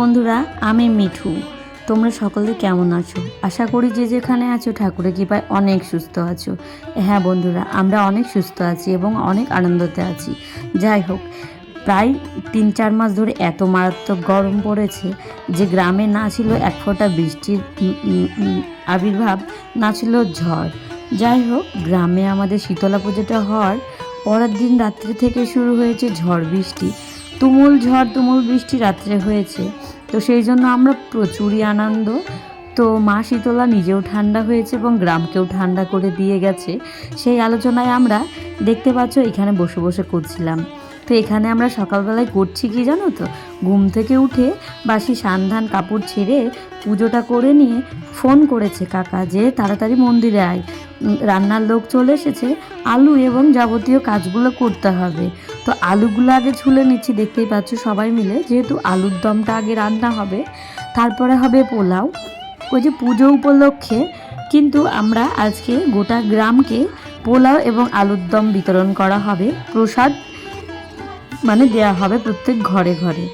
বন্ধুরা, আমি মিঠু। তোমরা সকলে কেমন আছো? আশা করি যে যেখানে আছো, ঠাকুরের কৃপায় অনেক সুস্থ আছো। হ্যাঁ বন্ধুরা, আমরা অনেক সুস্থ আছি এবং অনেক আনন্দতে আছি। যাই হোক, প্রায় তিন চার মাস ধরে এত মারাত্মক গরম পড়েছে যে গ্রামে না ছিল এক ফোঁটা বৃষ্টির আবির্ভাব, না ছিল ঝড়। যাই হোক, গ্রামে আমাদের শীতলা পুজোটা হওয়ার পরের দিন রাত্রি থেকে শুরু হয়েছে ঝড় বৃষ্টি। তুমুল ঝড়, তুমুল বৃষ্টি রাত্রে হয়েছে। তো সেই জন্য আমরা প্রচুরই আনন্দ। তো মা শীতলা নিজেও ঠান্ডা হয়েছে এবং গ্রামকেও ঠান্ডা করে দিয়ে গেছে। সেই আলোচনায় আমরা দেখতে পাচ্ছ এখানে বসে বসে করছিলাম। তো এখানে আমরা সকালবেলায় করছি কি জানো তো? ঘুম থেকে উঠে বাসি সান্ধান কাপড় ছেড়ে পুজোটা করে নিয়ে ফোন করেছে কাকা যে তাড়াতাড়ি মন্দিরে আয়। রান্নার লোক চলে এসেছে। আলু এবং যাবতীয় কাজগুলো করতে হবে। তো আলুগুলো আগে ঝুলে নিচ্ছি, দেখতেই পাচ্ছ সবাই মিলে। যেহেতু আলুর দমটা আগে রান্না হবে, তারপরে হবে পোলাও। ওই যে পুজো উপলক্ষে কিন্তু আমরা আজকে গোটা গ্রামকে পোলাও এবং আলুর দম বিতরণ করা হবে। প্রসাদ মানে দেয়া হবে প্রত্যেক ঘরে ঘরে।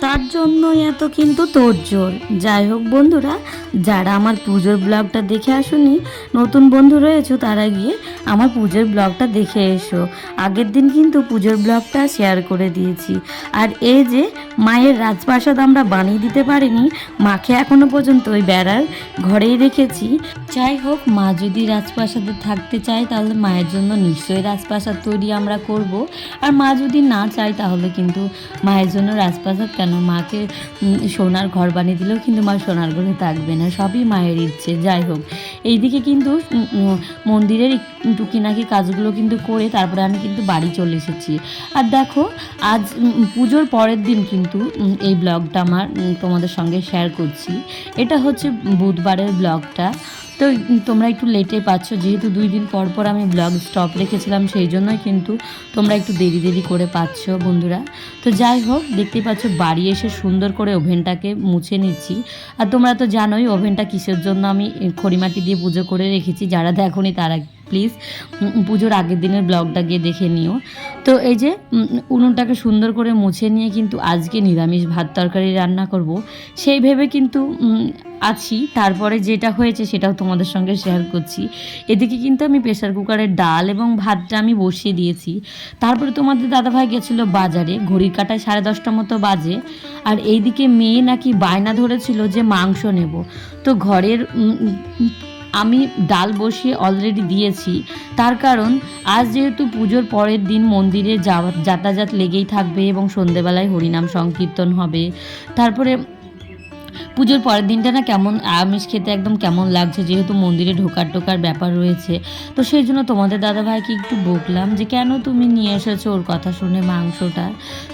তার জন্য এত কিন্তু তোড়জোড়। যাই হোক বন্ধুরা, যারা আমার পুজোর ব্লগটা দেখে আসুনি, নতুন বন্ধু রয়েছে, তারা গিয়ে আমার পুজোর ব্লগটা দেখে এসো। আগের দিন কিন্তু পুজোর ব্লগটা শেয়ার করে দিয়েছি। আর এই যে মায়ের রাজপ্রাসাদ আমরা বানিয়ে দিতে পারিনি, মাকে এখনও পর্যন্ত ওই বেড়ার ঘরেই রেখেছি। যাই হোক, মা যদি রাজপ্রাসাদে থাকতে চায়, তাহলে মায়ের জন্য নিশ্চয়ই রাজপ্রাসাদ তৈরি আমরা করব। আর মা যদি না চায়, তাহলে কিন্তু মায়ের জন্য রাজপ্রাসাদ কেন? মাকে সোনার ঘর বানিয়ে দিলেও কিন্তু মা সোনার ঘরে থাকবে না, সবই মায়ের ইচ্ছে, যাই হোক। এইদিকে কিন্তু মন্দিরের টুকিনাকি কাজগুলো কিন্তু করে তারপরে আমি কিন্তু বাড়ি চলে এসেছি। আর দেখো, আজ পুজোর পরের দিন কিন্তু এই ব্লগটা আমার তোমাদের সঙ্গে শেয়ার করছি। এটা হচ্ছে বুধবারের ব্লগটা। তো তোমরা একটু লেটে পাচ্ছ। যেহেতু দুই দিন পর পর আমি ব্লগ স্টপ রেখেছিলাম, সেই জন্যই কিন্তু তোমরা একটু দেরি দেরি করে পাচ্ছ, বন্ধুরা। তো যাই হোক, দেখতেই পাচ্ছ বাড়ি এসে সুন্দর করে ওভেনটাকে মুছে নিচ্ছি। আর তোমরা তো জানোই, ওভেনটা কিসের জন্য আমি খড়িমাটি দিয়ে পুজো করে রেখেছি। যারা দেখোনি তারা প্লিজ পুজোর আগের দিনের ব্লগটা গিয়ে দেখে নিও। তো এই যে উনুনটাকে সুন্দর করে মুছে নিয়ে কিন্তু আজকে নিরামিষ ভাত তরকারি রান্না করব। সেই ভেবে কিন্তু আছি, তারপরে যেটা হয়েছে সেটাও তোমাদের সঙ্গে শেয়ার করছি। এদিকে কিন্তু আমি প্রেসার কুকারের ডাল এবং ভাতটা আমি বসিয়ে দিয়েছি। তারপরে তোমাদের দাদাভাই গেছিল বাজারে, ঘড়ির কাটায় সাড়ে দশটা মতো বাজে। আর এইদিকে মেয়ে নাকি বায়না ধরেছিল যে মাংস নেব। তো ঘরের আমি ডাল বসিয়ে অলরেডি দিয়েছি। তার কারণ, আজ যেহেতু পুজোর পরের দিন মন্দিরে যাওয়া যাতায়াত লেগেই থাকবে এবং সন্ধেবেলায় হরিনাম সংকীর্তন হবে। তারপরে পুজোর পরের দিনটা না কেমন আমিষ খেতে একদম কেমন লাগছে, যেহেতু মন্দিরে ঢোকার টোকার ব্যাপার রয়েছে। তো সেই জন্য তোমাদের দাদাভাইকে একটু বকলাম যে, কেন তুমি নিয়ে এসেছ ওর কথা শুনে মাংসটা?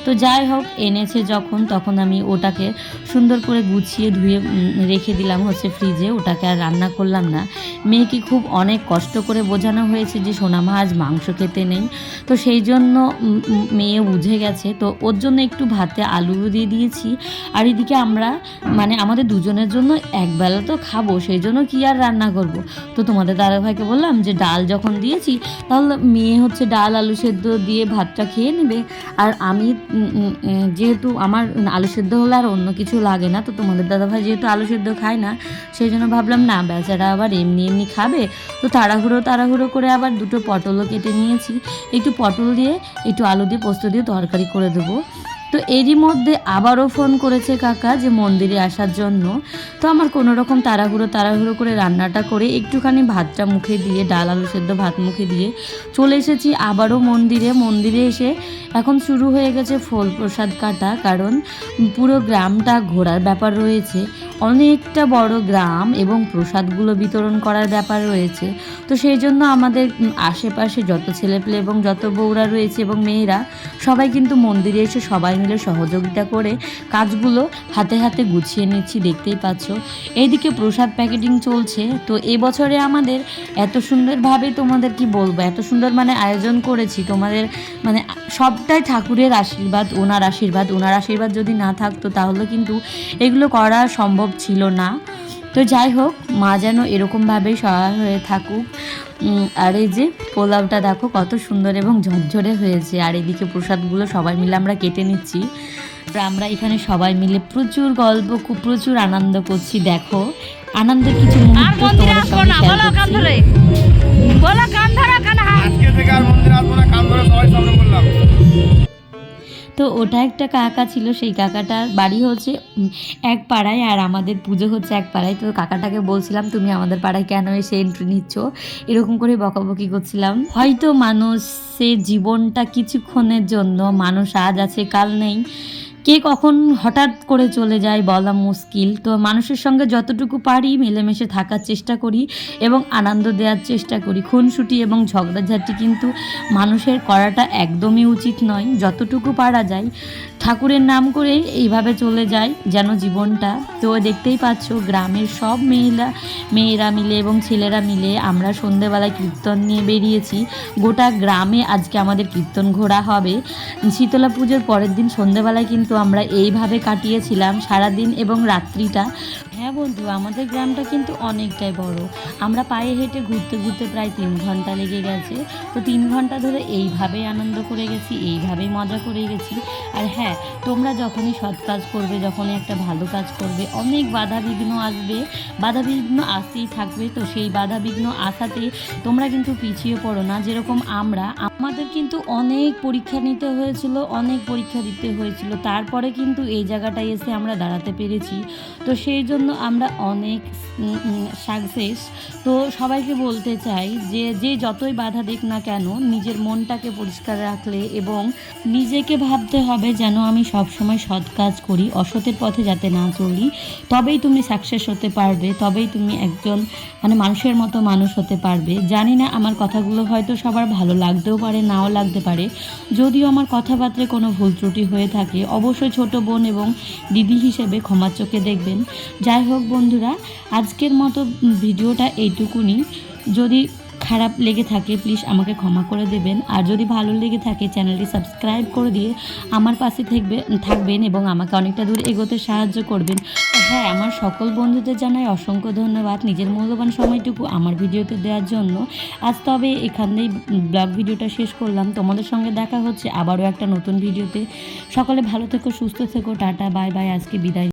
তো যাই হোক, এনেছে যখন, তখন আমি ওটাকে সুন্দর করে গুছিয়ে ধুয়ে রেখে দিলাম হচ্ছে ফ্রিজে। ওটাকে আর রান্না করলাম না। মেয়েকে খুব অনেক কষ্ট করে বোঝানো হয়েছে যে সোনামা আজ মাংস খেতে নেই। তো সেই জন্য মেয়ে বুঝে গেছে। তো ওর জন্য একটু ভাতে আলু দিয়ে দিয়েছি। আর এদিকে আমরা মানে আমাদের দুজনের জন্য একবেলা তো খাব, সেই জন্য কি আর রান্না করব? তো তোমাদের দাদাভাইকে বললাম যে ডাল যখন দিয়েছি, তাহলে মেয়ে হচ্ছে ডাল, আলু সেদ্ধ দিয়ে ভাতটা খেয়ে নেবে। আর আমি যেহেতু আমার আলু সেদ্ধ হলে আর অন্য কিছু লাগে না, তো তোমাদের দাদা ভাই যেহেতু আলু সেদ্ধ খায় না, সেই জন্য ভাবলাম, না, বেচারা আবার এমনি এমনি খাবে। তো তাড়াহুড়ো তাড়াহুড়ো করে আবার দুটো পটলও কেটে নিয়েছি। একটু পটল দিয়ে, একটু আলু দিয়ে পোস্ত দিয়ে তরকারি করে দেবো। তো এরই মধ্যে আবারও ফোন করেছে কাকা যে মন্দিরে আসার জন্য। তো আমার কোনো রকম তাড়াহুড়ো তাড়াহুড়ো করে রান্নাটা করে একটুখানি ভাতটা মুখে দিয়ে, ডাল, আলু সেদ্ধ ভাত মুখে দিয়ে চলে এসেছি আবারও মন্দিরে। মন্দিরে এসে এখন শুরু হয়ে গেছে ফল প্রসাদ কাটা, কারণ পুরো গ্রামটা ঘোরার ব্যাপার রয়েছে। অনেকটা বড় গ্রাম এবং প্রসাদগুলো বিতরণ করার ব্যাপার রয়েছে। তো সেই জন্য আমাদের আশেপাশে যত ছেলেপেলে এবং যত বউরা রয়েছে এবং মেয়েরা সবাই কিন্তু মন্দিরে এসে সবাই মিলে সহযোগিতা করে কাজগুলো হাতে হাতে গুছিয়ে নিচ্ছি, দেখতেই পাচ্ছ। এইদিকে প্রসাদ প্যাকেটিং চলছে। তো এবছরে আমাদের এত সুন্দরভাবে তোমাদের কি বলব, এত সুন্দর মানে আয়োজন করেছি। তোমাদের মানে সবটাই ঠাকুরের আশীর্বাদ, ওনার আশীর্বাদ। ওনার আশীর্বাদ যদি না থাকতো তাহলে কিন্তু এগুলো করা সম্ভব ছিল না। তো যাই হোক, মা যেন এরকমভাবেই সহায় হয়ে থাকুক। আর এই যে পোলাওটা দেখো কত সুন্দর এবং ঝরঝরে হয়েছে। আর এদিকে প্রসাদগুলো সবাই মিলে আমরা কেটে নিচ্ছি। আমরা এখানে সবাই মিলে প্রচুর গল্প খুব প্রচুর আনন্দ করছি দেখো। আনন্দের কিছু আর মুহূর্ত তো ওটা একটা কাকা ছিল, সেই কাকাটার বাড়ি হচ্ছে এক পাড়ায় আর আমাদের পুজো হচ্ছে এক পাড়ায়। তো কাকাটাকে বলছিলাম, তুমি আমাদের পাড়ায় কেন এসে এন্ট্রি নিচ্ছ? এরকম করে বকাবকি করছিলাম। হয়তো মানুষের জীবনটা কিছুক্ষণের জন্য, মানুষ আজ আছে, কাল নেই। কে কখন হঠাৎ করে চলে যায় বলা মুশকিল। তো মানুষের সঙ্গে যতটুকু পারি মিলেমিশে থাকার চেষ্টা করি এবং আনন্দ দেওয়ার চেষ্টা করি। খুনসুটি এবং ঝগড়াঝাটি কিন্তু মানুষের করাটা একদমই উচিত নয়। যতটুকু পারা যায়, ঠাকুরের নাম করে এইভাবে চলে যায় যেন জীবনটা। তো দেখতেই পাচ্ছ, গ্রামের সব মেয়েরা মেয়েরা মিলে এবং ছেলেরা মিলে আমরা সন্ধেবেলায় কীর্তন নিয়ে বেরিয়েছি। গোটা গ্রামে আজকে আমাদের কীর্তন ঘোরা হবে। শীতলা পুজোর পরের দিন সন্ধেবেলায় কিন্তু আমরা এইভাবে কাটিয়েছিলাম সারাদিন এবং রাত্রিটা। হ্যাঁ বন্ধু, আমাদের গ্রামটা কিন্তু অনেকটাই বড়। আমরা পায়ে হেঁটে ঘুরতে ঘুরতে প্রায় তিন ঘণ্টা লেগে গেছে। তো তিন ঘণ্টা ধরে এইভাবেই আনন্দ করে গেছি, এইভাবেই মজা করে গেছি। আর হ্যাঁ তোমরা যখনই সৎ কাজ করবে, যখনই একটা ভালো কাজ করবে, অনেক বাধা বিঘ্ন আসবে। বাধা বিঘ্ন আসতেই থাকবে, তো সেই বাধা বিঘ্ন আসাতে তোমরা কিন্তু পিছিয়ে পড়ো না। যেরকম আমরা, আমাদের কিন্তু অনেক পরীক্ষা নিতে হয়েছিল, অনেক পরীক্ষা দিতে হয়েছিল। তারপরে কিন্তু এই জায়গাটায় এসে আমরা দাঁড়াতে পেরেছি। তো সেই জন্য আমরা অনেক সাকসেস, তো সবাইকে বলতে চাই যে যে যতই বাধা দিক না কেন, নিজের মনটাকে পরিষ্কার রাখলে এবং নিজেকে ভাবতে হবে যেন আমি সবসময় সৎ কাজ করি, অসতের পথে যাতে না চলি। তবেই তুমি সাকসেস হতে পারবে, তবেই তুমি একজন মানে মানুষের মতো মানুষ হতে পারবে। জানি না আমার কথাগুলো হয়তো সবার ভালো লাগতেও পারে, নাও লাগতে পারে। যদিও আমার কথাবার্তায় কোনো ভুল ত্রুটি হয়ে থাকে, অবশ্যই ছোট বোন এবং দিদি হিসেবে ক্ষমার চোখে দেখবেন। যাই হোক বন্ধুরা, আজকের মতো ভিডিওটা এইটুকুনি। যদি খারাপ লেগে থাকে প্লিজ আমাকে ক্ষমা করে দেবেন। আর যদি ভালো লেগে থাকে, চ্যানেলটি সাবস্ক্রাইব করে দিয়ে আমার পাশে থাকবে, থাকবেন এবং আমাকে অনেকটা দূর এগোতে সাহায্য করবেন। হ্যাঁ আমার সকল বন্ধুদের জানাই অসংখ্য ধন্যবাদ নিজের মূল্যবান সময়টুকু আমার ভিডিওতে দেওয়ার জন্য। আজ তবে এখানেই ব্লগ ভিডিওটা শেষ করলাম। তোমাদের সঙ্গে দেখা হচ্ছে আবারও একটা নতুন ভিডিওতে। সকলে ভালো থেকো, সুস্থ থেকো, টাটা বাই বাই আজকে বিদায়।